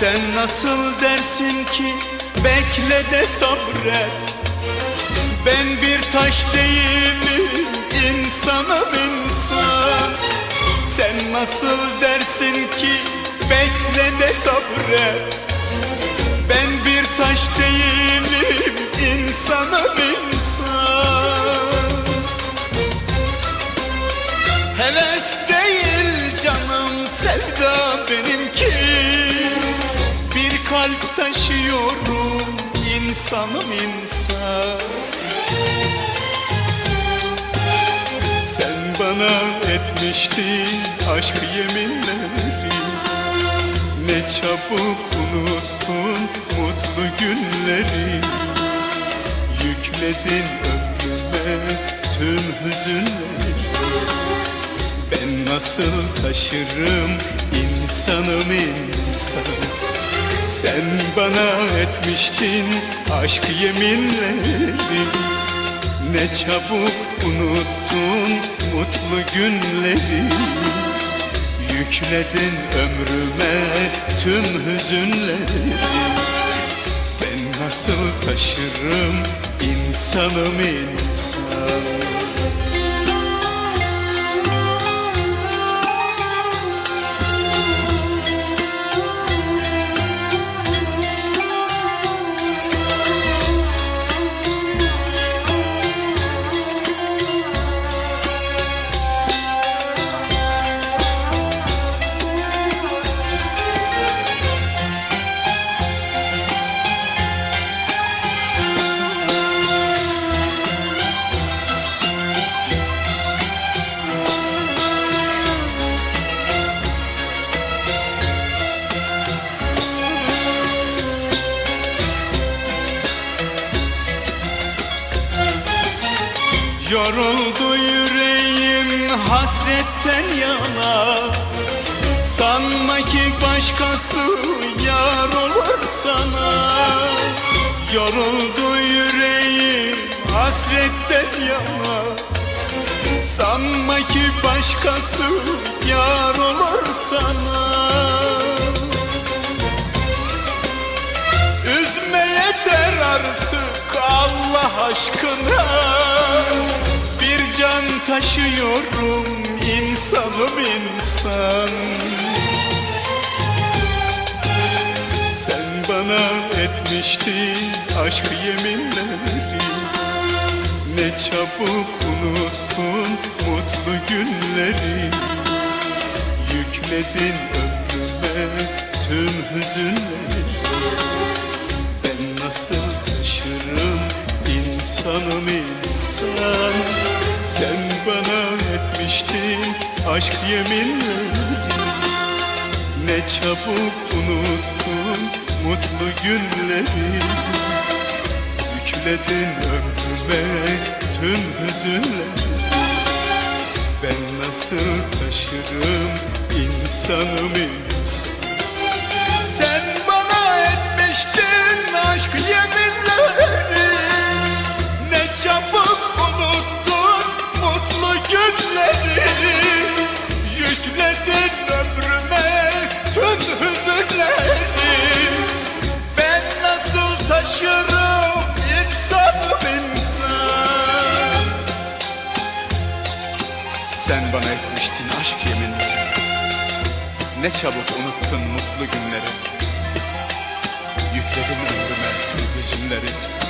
Sen nasıl dersin ki bekle de sabret. Ben bir taş değilim insanım insan. Sen nasıl dersin ki bekle de sabret. Ben bir taş değilim insanım insan taşıyorum insanım insan. Sen bana etmiştin aşk yeminleri. Ne çabuk unuttun mutlu günleri. Yükledin ömrüme tüm hüzünleri. Ben nasıl taşırım insanım insan Sen bana etmiştin aşk yeminleri. Ne çabuk unuttun mutlu günleri. Yükledin ömrüme tüm hüzünleri. Ben nasıl taşırım insanım insan Yoruldu yüreğim hasretten yana. Sanma ki başkası yar olur sana. Yoruldu yüreğim hasretten yana. Sanma ki başkası yar olur sana. Üzme yeter artık Allah aşkına can taşıyorum insanım insan. Sen bana etmiştin aşk yeminleri. Ne çabuk unuttun mutlu günleri. Yükledin ömrüme tüm hüzünleri. Ben nasıl taşırım insanım insan Sen bana etmiştin aşk yeminleri Ne çabuk unuttun mutlu günleri. Yükledin ömrüme tüm hüzünleri Ben nasıl taşırım insanım insan Sen bana etmiştin aşk yemin Ne çabuk unuttun mutlu günleri. Yükledin ömrüme tüm hüzünleri.